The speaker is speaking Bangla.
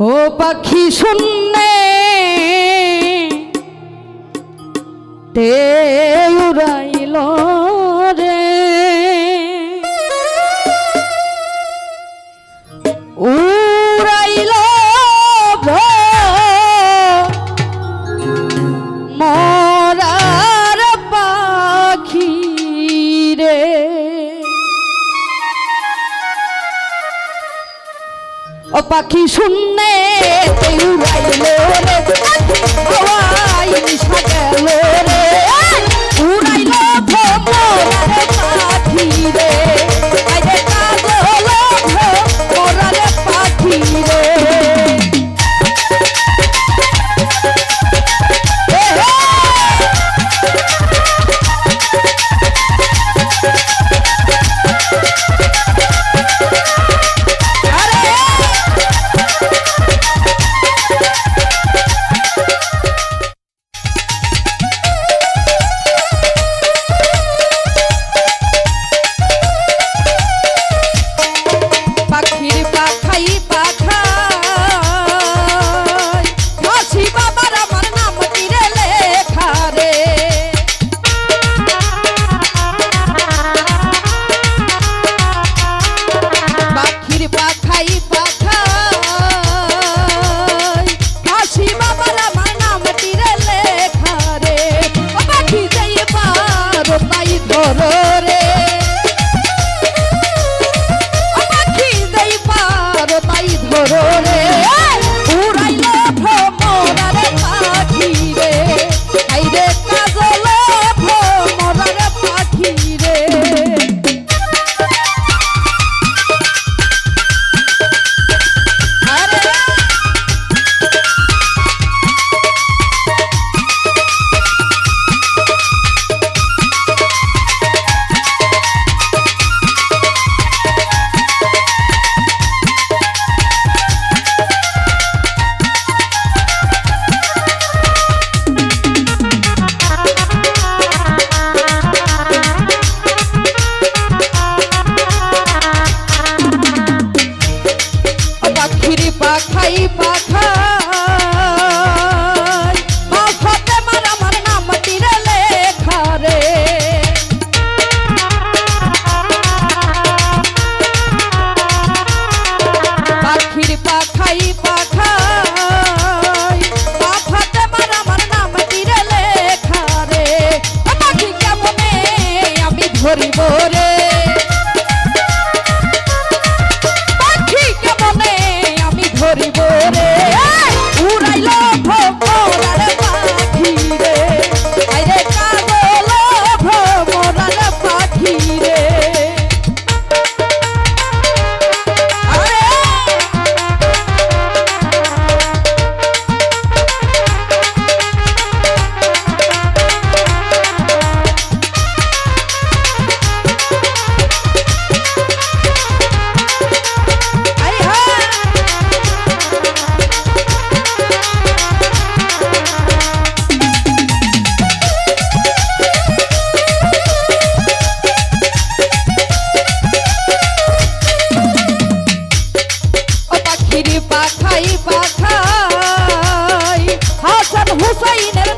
ও পাখি শূন্যে তে ও পাখি শূন্যে উড়াইল রে পাঠাই। হাসান হুসাইনের